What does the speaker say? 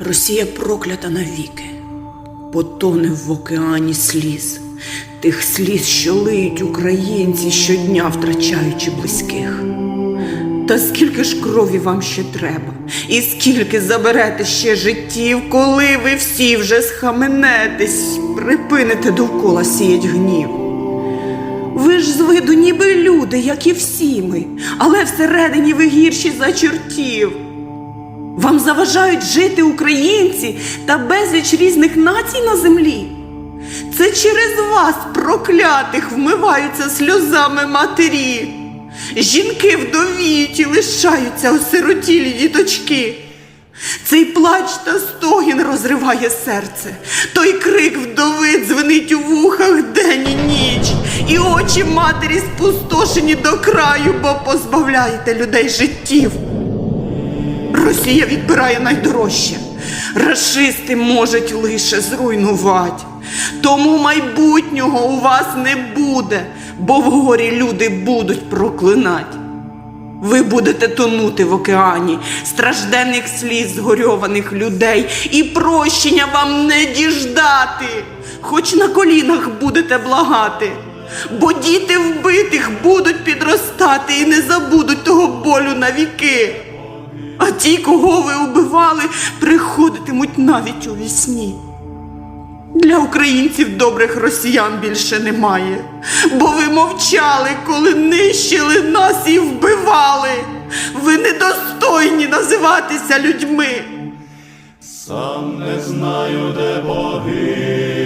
Росія проклята навіки, потоне в океані сліз, тих сліз, що лиють українці щодня втрачаючи близьких. Та скільки ж крові вам ще треба, і скільки заберете ще життів, коли ви всі вже схаменетесь, припините довкола сіять гнів. Ви ж з виду ніби люди, як і всі ми, але всередині ви гірші за чортів. Вам заважають жити українці та безліч різних націй на землі. Це через вас, проклятих, вмиваються сльозами матері. Жінки вдовіють і лишаються осиротілі діточки. Цей плач та стогін розриває серце, той крик вдови дзвенить у вухах день і ніч, і очі матері спустошені до краю, бо позбавляєте людей життів. Росія відбирає найдорожче. Рашисти можуть лише зруйнувати. Тому майбутнього у вас не буде, бо в горі люди будуть проклинати. Ви будете тонути в океані стражденних сліз згорьованих людей, і прощення вам не діждати, хоч на колінах будете благати, бо діти вбитих будуть підростати і не забудуть того болю на віки. Ті, кого ви убивали, приходитимуть навіть у вісні. Для українців добрих росіян більше немає, бо ви мовчали, коли нищили нас і вбивали. Ви недостойні називатися людьми. Сам не знаю, де сам